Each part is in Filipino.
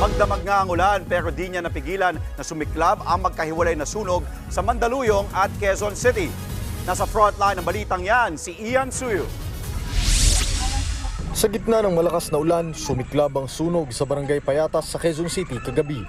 Magdamag nga ang ulan pero di niya napigilan na sumiklab ang magkahiwalay na sunog sa Mandaluyong at Quezon City. Nasa frontline ng balitang yan, si Ian Suyo. Sa gitna ng malakas na ulan, sumiklab ang sunog sa barangay Payatas sa Quezon City kagabi.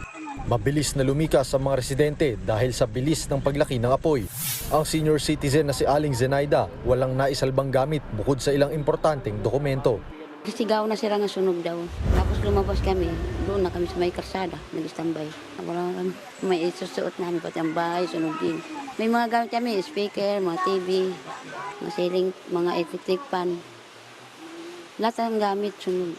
Mabilis na lumikas ang mga residente dahil sa bilis ng paglaki ng apoy. Ang senior citizen na si Aling Zenaida walang naisalbang gamit bukod sa ilang importanteng dokumento. Sigaw na sila nga sunog daw. Tapos lumabas kami, doon na kami sa may karsada, nag-standby. Wala kami, may isusuot namin, pati ang bahay, sunog din. May mga gamit kami, speaker, mga TV, mga ceiling, mga electric fan. Lahat ng gamit, sunog.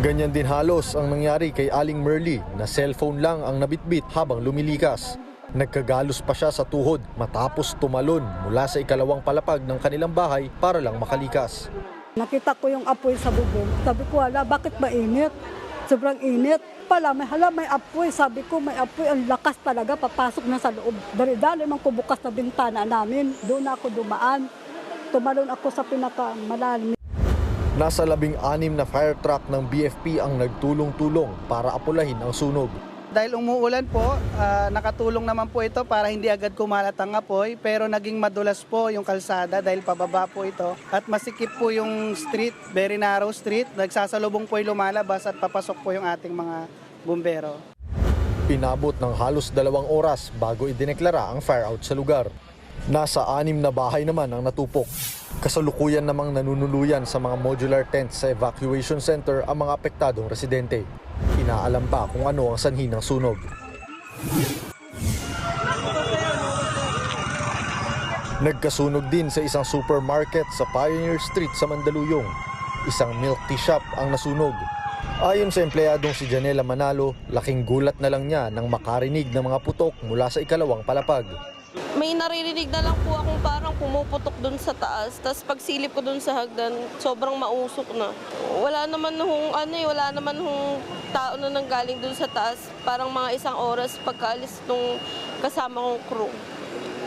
Ganyan din halos ang nangyari kay Aling Merly na cellphone lang ang nabitbit habang lumilikas. Nagkagalos pa siya sa tuhod matapos tumalon mula sa ikalawang palapag ng kanilang bahay para lang makalikas. Nakita ko yung apoy sa bubong. Sabi ko, wala, bakit mainit? Sobrang init. Pala, may hala, may apoy. Sabi ko, may apoy. Ang lakas talaga, papasok na sa loob. Dari-dali man ko bukas na bintana namin. Doon ako dumaan. Tumalon ako sa pinakamalalim. Nasa labing anim na fire truck ng BFP ang nagtulong-tulong para apulahin ang sunog. Dahil umuulan po, ah, nakatulong naman po ito para hindi agad kumalat ang apoy pero naging madulas po yung kalsada dahil pababa po ito at masikip po yung street, very narrow street. Nagsasalubong po yung lumalabas at papasok po yung ating mga bumbero. Pinabot ng halos dalawang oras bago idineklara ang fire out sa lugar. Nasa anim na bahay naman ang natupok. Kasalukuyan namang nanunuluyan sa mga modular tents sa evacuation center ang mga apektadong residente. Inaalam pa kung ano ang sanhi ng sunog. Nagkasunog din sa isang supermarket sa Pioneer Street sa Mandaluyong. Isang milk tea shop ang nasunog. Ayon sa empleyadong si Janela Manalo, laking gulat na lang niya nang makarinig ng mga putok mula sa ikalawang palapag. May naririnig na lang po akong parang pumuputok dun sa taas. Tapos pagsilip ko dun sa hagdan, sobrang mausok na. Wala naman hong, ano eh, wala naman hong tao na nanggaling dun sa taas. Parang mga isang oras pagkaalis nung kasama kong crew.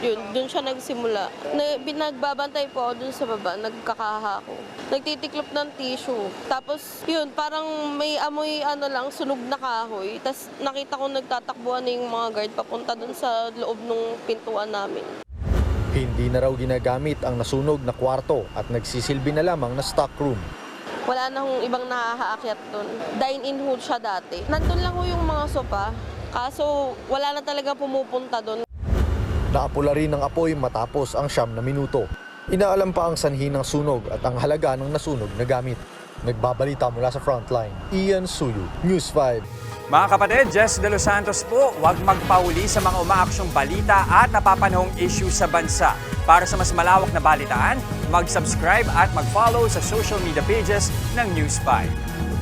Yun, dun siya nagsimula. Na, binagbabantay po ako dun sa baba, nagkakaha ako. Nagtitiklop ng tissue. Tapos, yun, parang may amoy ano lang, sunog na kahoy. Tapos nakita ko nagtatakbuhan na yung mga guard papunta dun sa loob ng pintuan namin. Hindi na raw ginagamit ang nasunog na kwarto at nagsisilbi na lamang na stock room. Wala na hong ibang nakakaakyat doon. Dine-in ho siya dati. Nandun lang ho yung mga sopa. Kaso wala na talaga pumupunta doon. Naapula rin ang apoy matapos ang siyam na minuto. Inaalam pa ang sanhi ng sunog at ang halaga ng nasunog na gamit. Nagbabalita mula sa frontline, Ian Suyu, News 5. Mga kapatid, Jess De Los Santos po, huwag magpauli sa mga umaaksyong balita at napapanahong issue sa bansa. Para sa mas malawak na balitaan, mag-subscribe at mag-follow sa social media pages ng News 5.